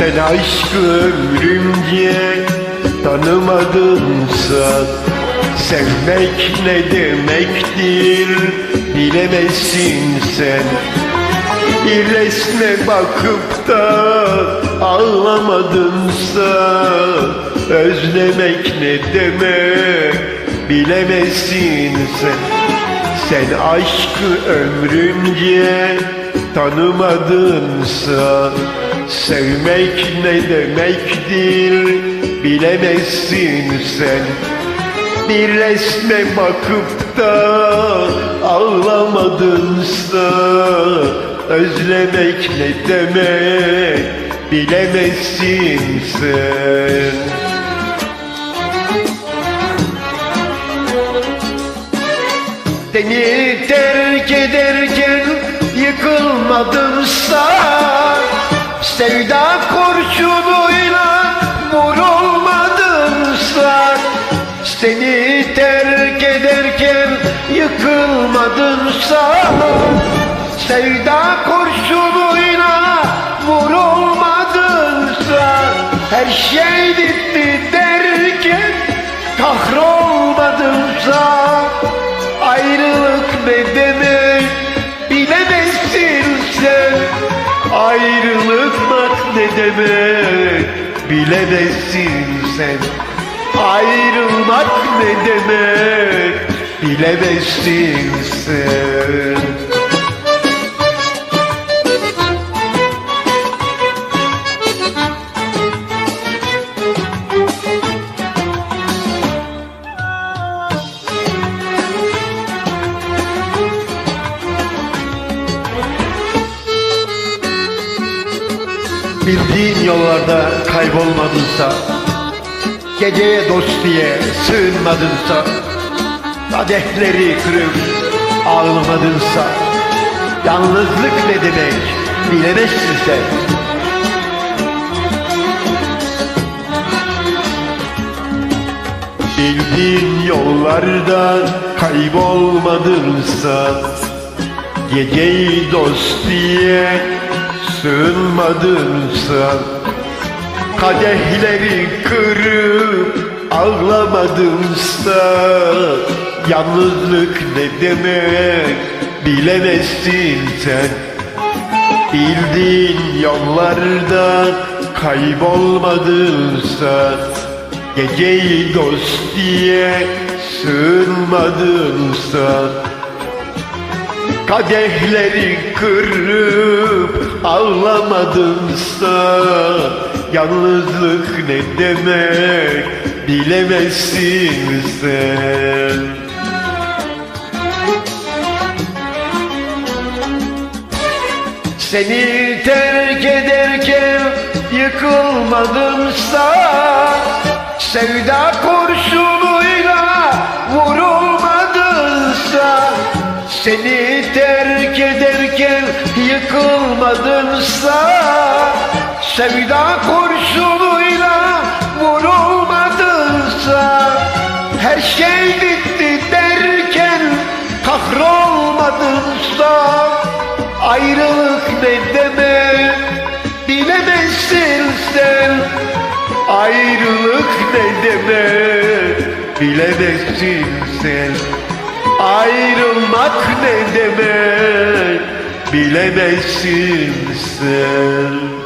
Sen aşkı ömrümce tanımadınsa Sevmek ne demektir? Bilemezsin sen. Bir resme bakıp da ağlamadınsa Özlemek ne demek? Bilemezsin sen. Sen aşkı ömrünce tanımadınsa Sevmek ne demektir bilemezsin sen. Bir resme bakıp da ağlamadınsa Özlemek ne demek bilemezsin sen. Seni terk ederken yıkılmadımsa Sevda kurşunuyla vurulmadımsa Seni terk ederken yıkılmadımsa Sevda kurşunuyla vurulmadımsa Her şey bitti derken kahrolmadımsa Ayrılık Ayrılık ne demek bilemezsin sen. Ayrılmak ne demek bilemezsin sen Bildiğin yollarda kaybolmadınsa Geceye dost diye sığınmadınsa Kadehleri kırıp ağlamadınsa Yalnızlık ne demek bilemezsin sen. Bildiğin yollarda kaybolmadınsa Geceyi dost diye sığınmadınsa Kadehleri kırıp ağlamadınsa Yalnızlık ne demek bilemezsin sen. Bildiğin yollarda kaybolmadınsa Geceyi dost diye sığınmadınsa Kadehleri kırıp ağlamadınsa Yalnızlık ne demek bilemezsin sen Seni terk ederken yıkılmadımsa Sevda kurşunuyla vurulmadınsa Seni yıkılmadınsa Sevda kurşunuyla vurulmadınsa Her şey bitti derken kahrolmadınsa Ayrılık ne demek bilemezsin sen. Ayrılık ne demek bilemezsin sen. Ayrılmak ne demek bilemezsin sen